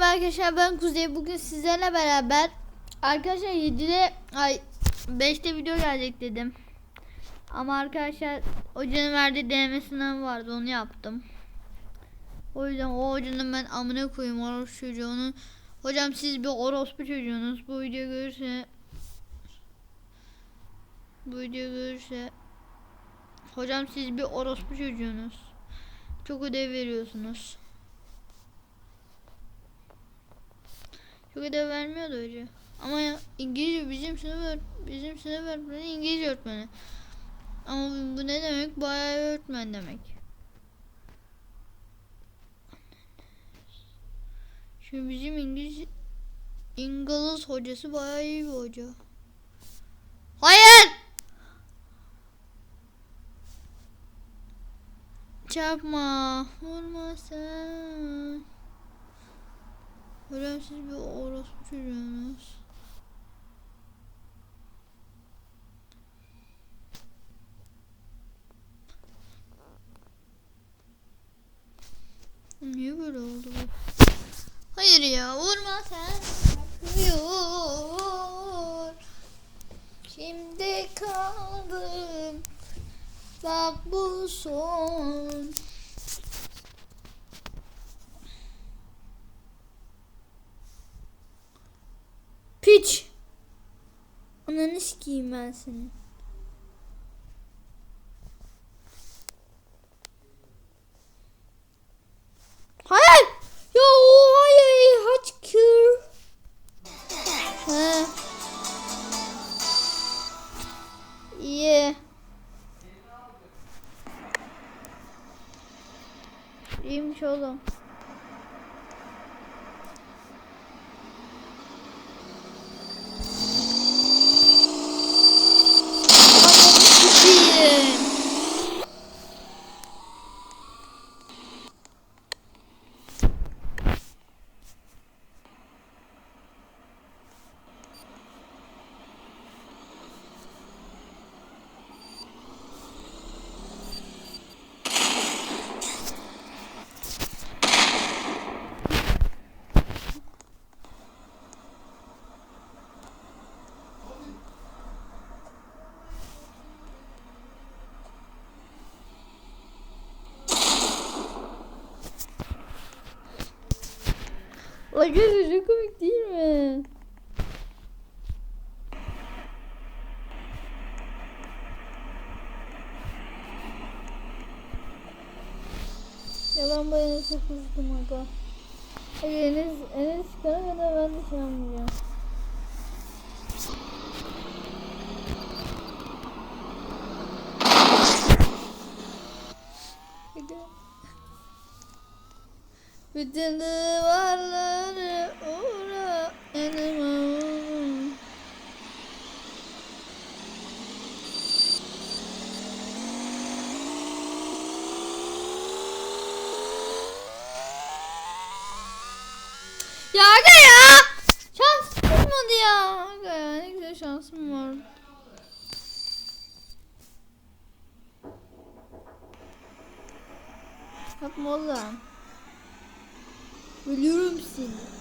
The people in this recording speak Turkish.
merhaba arkadaşlar ben Kuzey bugün sizlerle beraber arkadaşlar 7'de ay 5'te video gelecek dedim. Ama arkadaşlar hocanın verdiği deneme sınavı vardı onu yaptım. O yüzden o hocanın ben amına koyayım orospu çocuğunu. Hocam siz bir orospu çocuğunuz. Bu video görürse bu video görürse Hocam siz bir orospu çocuğunuz. Çok ödev veriyorsunuz. Çok ödev vermiyordu hoca. Ama ya, İngilizce bizim sınıf bizim sınıf öğretmeni İngilizce öğretmeni. Ama bu, bu ne demek? Bayağı öğretmen demek. Şimdi bizim İngiliz İngiliz hocası bayağı iyi bir hoca. Hayır! Çarpma. Vurma sen. Hocam siz bir orospu çocuğunuz. Niye böyle oldu? Hayır ya vurma sen. Çarpmıyor. Şimdi kaldım. Bak bu son. Ananı sikeyim ben seni. Hayır. Ya o hayır. Haç kır. He. İyi. İyiymiş oğlum. Ananı sikeyim. Arkadaşlar çok komik değil mi? Ya ben bu Enes'e kızdım aga. Hayır Enes, Enes çıkana kadar ben de şey yapmayacağım. Bütün duvarları Ya aga ya! Şans tutmadı ya. Aga ya ne güzel şansım var. Yapma oğlum. Ölüyorum seni.